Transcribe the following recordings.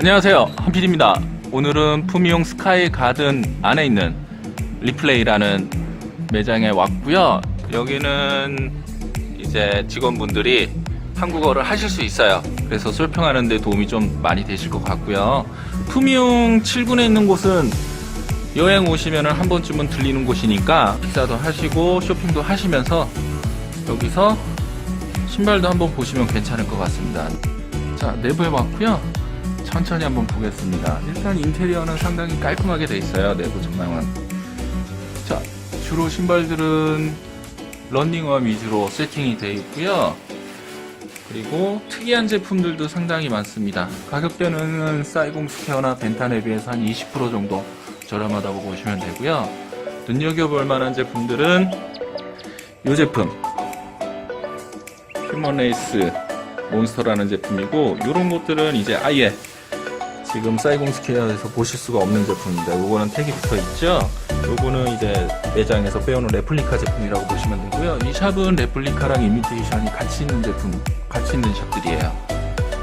안녕하세요. 한필입니다. 오늘은 푸미용 스카이 가든 안에 있는 리플레이라는 매장에 왔고요. 여기는 이제 직원분들이 한국어를 하실 수 있어요. 그래서 설평하는 데 도움이 좀 많이 되실 것 같고요. 푸미용 7군에 있는 곳은 여행 오시면 한 번쯤은 들리는 곳이니까 식사도 하시고 쇼핑도 하시면서 여기서 신발도 한번 보시면 괜찮을 것 같습니다. 자 내부에 왔고요 천천히 한번 보겠습니다. 일단 인테리어는 상당히 깔끔하게 돼 있어요. 내부 전망은. 자, 주로 신발들은 런닝화 위주로 세팅이 되어 있고요. 그리고 특이한 제품들도 상당히 많습니다. 가격대는 사이공 스퀘어나 벤탄에 비해서 한 20% 정도 저렴하다고 보시면 되고요. 눈여겨볼 만한 제품들은 이 제품 휴먼 레이스 몬스터라는 제품이고 이런 것들은 이제 아예 지금 사이공 스퀘어에서 보실 수가 없는 제품입니다. 요거는 택이 붙어 있죠. 요거는 이제 매장에서 빼오는 레플리카 제품이라고 보시면 되고요. 이 샵은 레플리카랑 이미테이션이 같이 있는 제품, 같이 있는 샵들이에요.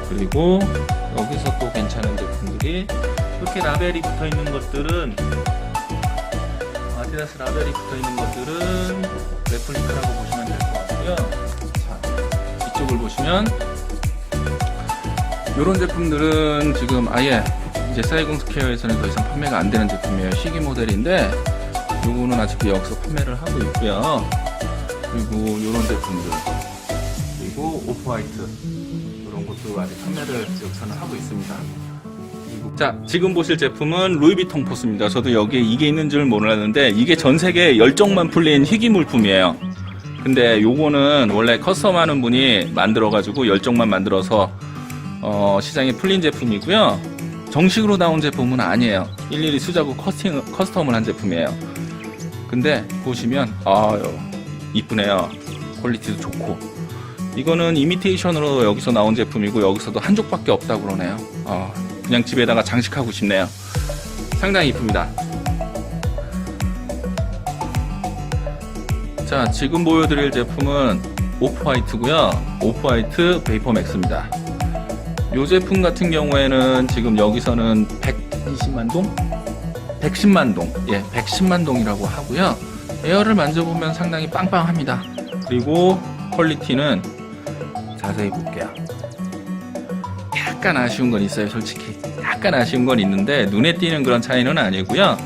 그리고 여기서 또 괜찮은 제품들이 이렇게 라벨이 붙어 있는 것들은 아디다스 라벨이 붙어 있는 것들은 레플리카라고 보시면 될 것 같고요. 자, 이쪽을 보시면 이런 제품들은 지금 아예 이제 사이공 스퀘어에서는 더 이상 판매가 안 되는 제품이에요. 시기 모델인데 요거는 아직도 여기서 판매를 하고 있고요. 그리고 이런 제품들 그리고 오프 화이트 이런 것도 아직 판매를 여기서는 하고 있습니다. 자 지금 보실 제품은 루이비통 포스입니다. 저도 여기에 이게 있는 줄 몰랐는데 이게 전 세계 열정만 풀린 희귀 물품이에요. 근데 요거는 원래 커스텀하는 분이 만들어가지고 열정만 만들어서 어, 시장에 풀린 제품이고요. 정식으로 나온 제품은 아니에요. 일일이 수자고 커스팅, 커스텀을 한 제품이에요. 근데 보시면 아유 이쁘네요. 퀄리티도 좋고 이거는 이미테이션으로 여기서 나온 제품이고 여기서도 한 족밖에 없다고 그러네요. 아, 그냥 집에다가 장식하고 싶네요. 상당히 이쁩니다. 자, 지금 보여드릴 제품은 오프 화이트고요. 오프 화이트 베이퍼 맥스입니다. 이 제품 같은 경우에는 지금 여기서는 120만 동? 110만 동. 예, 110만 동이라고 하고요. 에어를 만져보면 상당히 빵빵합니다. 그리고 퀄리티는 자세히 볼게요. 약간 아쉬운 건 있어요, 솔직히. 약간 아쉬운 건 있는데 눈에 띄는 그런 차이는 아니고요.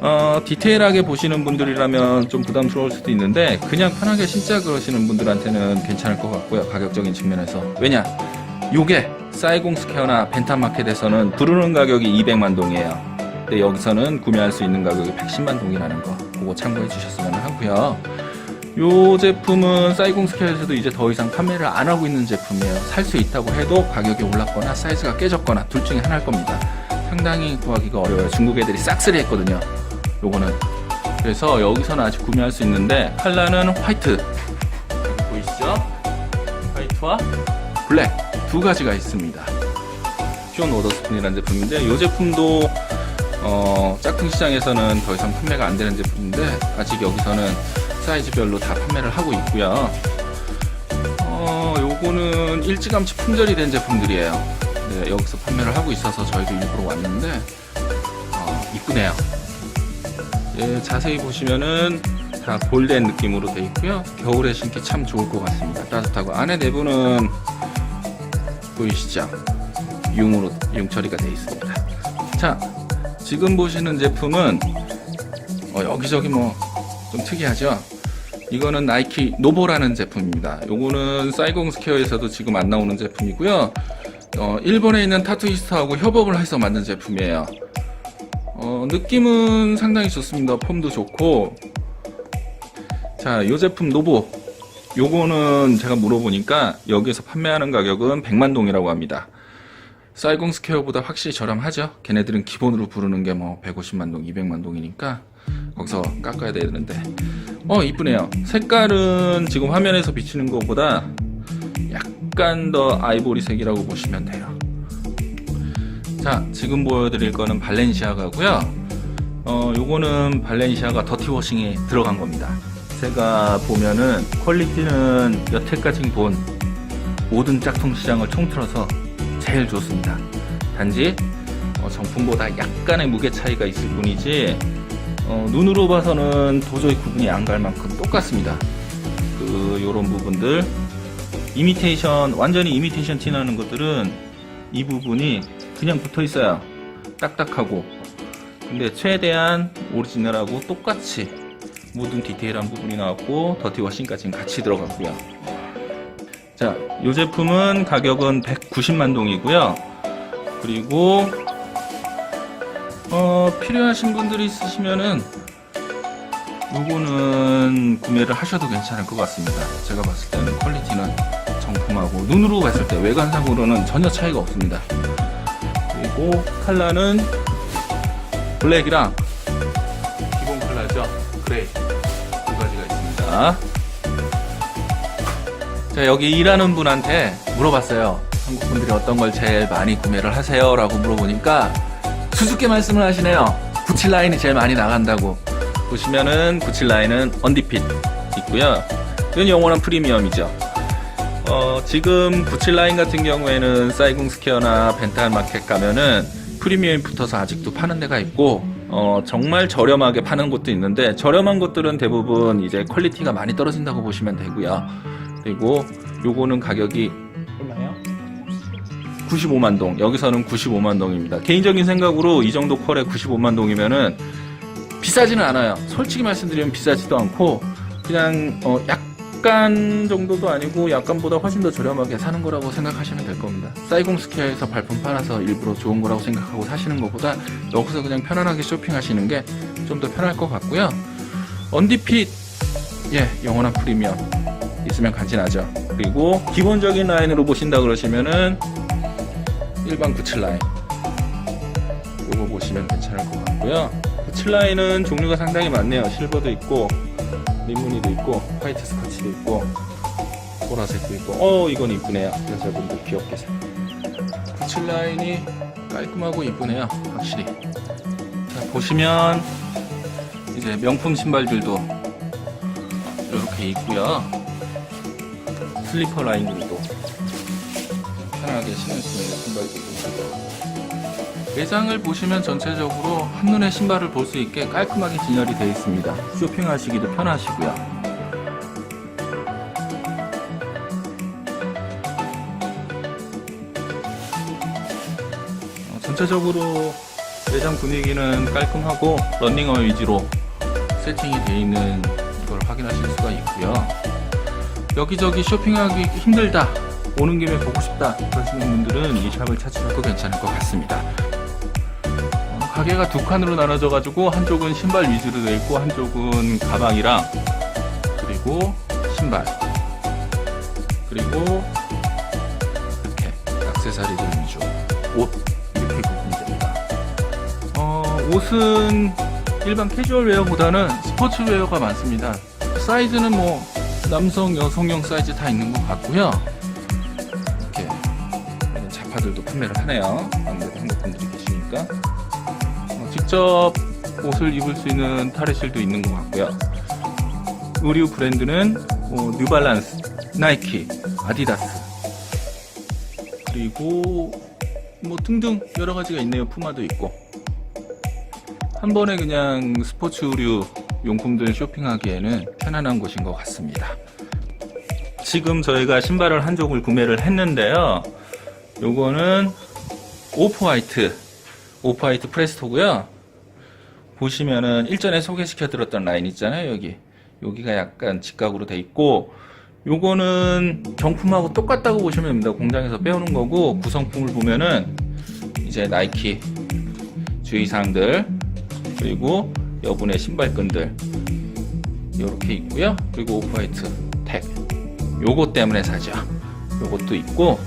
어, 디테일하게 보시는 분들이라면 좀 부담스러울 수도 있는데 그냥 편하게 신자 그러시는 분들한테는 괜찮을 것 같고요. 가격적인 측면에서. 왜냐? 요게 사이공 스퀘어나 벤탄마켓에서는 부르는 가격이 200만 동이에요. 근데 여기서는 구매할 수 있는 가격이 110만 동이라는 거 그거 참고해 주셨으면 하고요. 요 제품은 사이공 스퀘어에서도 이제 더 이상 판매를 안 하고 있는 제품이에요. 살 수 있다고 해도 가격이 올랐거나 사이즈가 깨졌거나 둘 중에 하나일 겁니다. 상당히 구하기가 어려워요. 중국 애들이 싹쓸이 했거든요. 요거는. 그래서 여기서는 아직 구매할 수 있는데 컬러는 화이트. 보이시죠? 화이트와 블랙 두 가지가 있습니다. 퓨온 워더스푼이라는 제품인데 이 제품도 어, 짝퉁 시장에서는 더 이상 판매가 안 되는 제품인데 아직 여기서는 사이즈별로 다 판매를 하고 있고요. 어, 요거는 일찌감치 품절이 된 제품들이에요. 네, 여기서 판매를 하고 있어서 저희도 일부러 왔는데 어, 이쁘네요. 예, 자세히 보시면은 다 볼된 느낌으로 돼 있고요. 겨울에 신기 참 좋을 것 같습니다. 따뜻하고 안에 내부는 보이시죠? 융으로 융 처리가 되어 있습니다. 자, 지금 보시는 제품은 어, 여기저기 뭐 좀 특이하죠? 이거는 나이키 노보라는 제품입니다. 요거는 사이공 스퀘어에서도 지금 안 나오는 제품이고요. 어, 일본에 있는 타투이스트하고 협업을 해서 만든 제품이에요. 어, 느낌은 상당히 좋습니다. 폼도 좋고. 자, 이 제품 노보. 요거는 제가 물어보니까 여기서 판매하는 가격은 100만 동이라고 합니다. 사이공 스퀘어보다 확실히 저렴하죠. 걔네들은 기본으로 부르는 게 뭐 150만 동, 200만 동이니까 거기서 깎아야 되는데. 어, 이쁘네요. 색깔은 지금 화면에서 비치는 것보다 약간 더 아이보리색이라고 보시면 돼요. 자, 지금 보여드릴 거는 발렌시아가고요. 어, 요거는 발렌시아가 더티워싱에 들어간 겁니다. 제가 보면은 퀄리티는 여태까지 본 모든 짝퉁 시장을 통틀어서 제일 좋습니다. 단지 어, 정품보다 약간의 무게 차이가 있을 뿐이지 어, 눈으로 봐서는 도저히 구분이 안 갈 만큼 똑같습니다. 그 요런 부분들 이미테이션 완전히 이미테이션 티 나는 것들은 이 부분이 그냥 붙어 있어요. 딱딱하고 근데 최대한 오리지널하고 똑같이 모든 디테일한 부분이 나왔고 더티 워싱까지는 같이 들어갔고요. 자, 이 제품은 가격은 190만 동이고요. 그리고 어, 필요하신 분들이 있으시면은 요거는 구매를 하셔도 괜찮을 것 같습니다. 제가 봤을 때는 퀄리티는 정품하고 눈으로 봤을 때 외관상으로는 전혀 차이가 없습니다. 그리고 컬러는 블랙이랑 자, 여기 일하는 분한테 물어봤어요. 한국 분들이 어떤 걸 제일 많이 구매를 하세요? 라고 물어보니까 수줍게 말씀을 하시네요. 97 라인이 제일 많이 나간다고. 보시면은 97 라인은 언디핏 있고요. 이건 영원한 프리미엄이죠. 어, 지금 97 라인 같은 경우에는 사이궁 스퀘어나 벤탈 마켓 가면은 프리미엄이 붙어서 아직도 파는 데가 있고 어, 정말 저렴하게 파는 곳도 있는데 저렴한 곳들은 대부분 이제 퀄리티가 많이 떨어진다고 보시면 되고요. 그리고 요거는 가격이 얼마예요? 95만 동. 여기서는 95만 동입니다. 개인적인 생각으로 이 정도 퀄에 95만 동이면은 비싸지는 않아요. 솔직히 말씀드리면 비싸지도 않고 그냥 어, 약 간 정도도 아니고 약간보다 훨씬 더 저렴하게 사는 거라고 생각하시면 될 겁니다. 사이공 스퀘어에서 발품 팔아서 일부러 좋은 거라고 생각하고 사시는 것보다 여기서 그냥 편안하게 쇼핑하시는 게 좀 더 편할 것 같고요. 언디핏 예 영원한 프리미엄 있으면 간지나죠. 그리고 기본적인 라인으로 보신다 그러시면은 일반 97 라인 요거 보시면 괜찮을 것 같고요. 97 라인은 종류가 상당히 많네요. 실버도 있고 리무니도 있고 화이트 스카치도 있고 보라색도 있고 어 이건 이쁘네요. 여자분들 귀엽게 생. 97 라인이 깔끔하고 이쁘네요. 확실히. 자 보시면 이제 명품 신발들도 이렇게 있고요. 슬리퍼 라인들도 편하게 신을 수 있는 신발들도 있고 매장을 보시면 전체적으로 한눈에 신발을 볼 수 있게 깔끔하게 진열이 되어 있습니다. 쇼핑하시기도 편하시고요. 어, 전체적으로 매장 분위기는 깔끔하고 런닝화 위주로 세팅이 되어 있는 걸 확인하실 수가 있고요. 여기저기 쇼핑하기 힘들다. 오는 김에 보고 싶다. 그러시는 분들은 이 샵을 찾으셔도 괜찮을 것 같습니다. 어, 가게가 두 칸으로 나눠져 가지고 한쪽은 신발 위주로 되어 있고 한쪽은 가방이랑 그리고 신발 그리고 이렇게 액세서리들 위주 옷 이렇게 구분이 됩니다. 어, 옷은 일반 캐주얼 웨어보다는 스포츠 웨어가 많습니다. 사이즈는 뭐 남성, 여성용 사이즈 다 있는 것 같고요. 이렇게 자파들도 판매를 하네요. 아무래도 한국 분들이 계시니까 어, 직접 옷을 입을 수 있는 탈의실도 있는 것 같고요. 의류 브랜드는 어, 뉴발란스, 나이키, 아디다스 그리고 뭐 등등 여러 가지가 있네요. 푸마도 있고 한 번에 그냥 스포츠 의류 용품들 쇼핑하기에는 편안한 곳인 것 같습니다. 지금 저희가 신발을 한 족을 구매를 했는데요. 요거는 오프 화이트, 오프 화이트 프레스토고요. 보시면은 일전에 소개시켜 드렸던 라인 있잖아요, 여기. 여기가 약간 직각으로 돼 있고 요거는 정품하고 똑같다고 보시면 됩니다. 공장에서 빼오는 거고 구성품을 보면은 이제 나이키 주의사항들 그리고 여분의 신발끈들 이렇게 있고요. 그리고 오프화이트 택 요거 때문에 사죠. 요것도 있고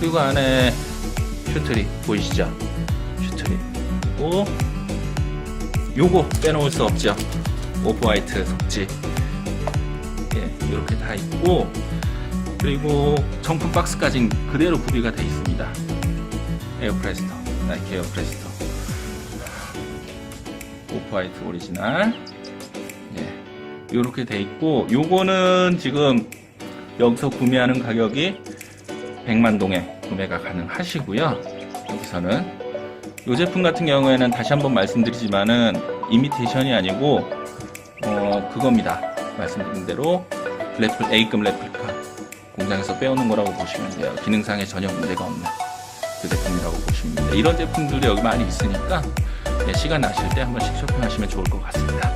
그리고 안에 슈트리 보이시죠? 슈트리 그리고 요거 빼놓을 수 없죠. 오프화이트 석지 예, 이렇게 다 있고 그리고 정품 박스까지 그대로 구비가 되어 있습니다. 에어프레스터 나이키 에어프레스터 오프화이트 오리지널 예, 이렇게 돼 있고 요거는 지금 여기서 구매하는 가격이 100만 동에 구매가 가능하시고요 여기서는 이 제품 같은 경우에는 다시 한번 말씀드리지만은 이미테이션이 아니고 어 그겁니다. 말씀드린 대로 레플 A급 레플카 공장에서 빼오는 거라고 보시면 돼요. 기능상에 전혀 문제가 없는 그 제품이라고 보시면 됩니다. 이런 제품들이 여기 많이 있으니까 예, 시간 나실 때 한 번씩 쇼핑하시면 좋을 것 같습니다.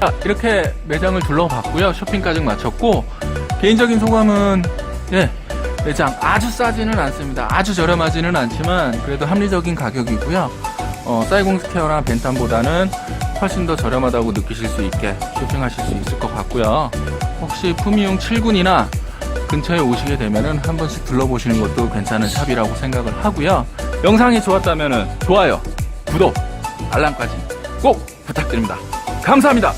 자, 이렇게 매장을 둘러봤고요. 쇼핑까지 마쳤고 개인적인 소감은 예 매장 아주 싸지는 않습니다. 아주 저렴하지는 않지만 그래도 합리적인 가격이고요. 어, 사이공 스퀘어나 벤탄보다는 훨씬 더 저렴하다고 느끼실 수 있게 쇼핑하실 수 있을 것 같고요. 혹시 푸미용 7군이나 근처에 오시게 되면은 한 번씩 둘러보시는 것도 괜찮은 샵이라고 생각을 하고요. 영상이 좋았다면은 좋아요, 구독, 알람까지 꼭 부탁드립니다. 감사합니다.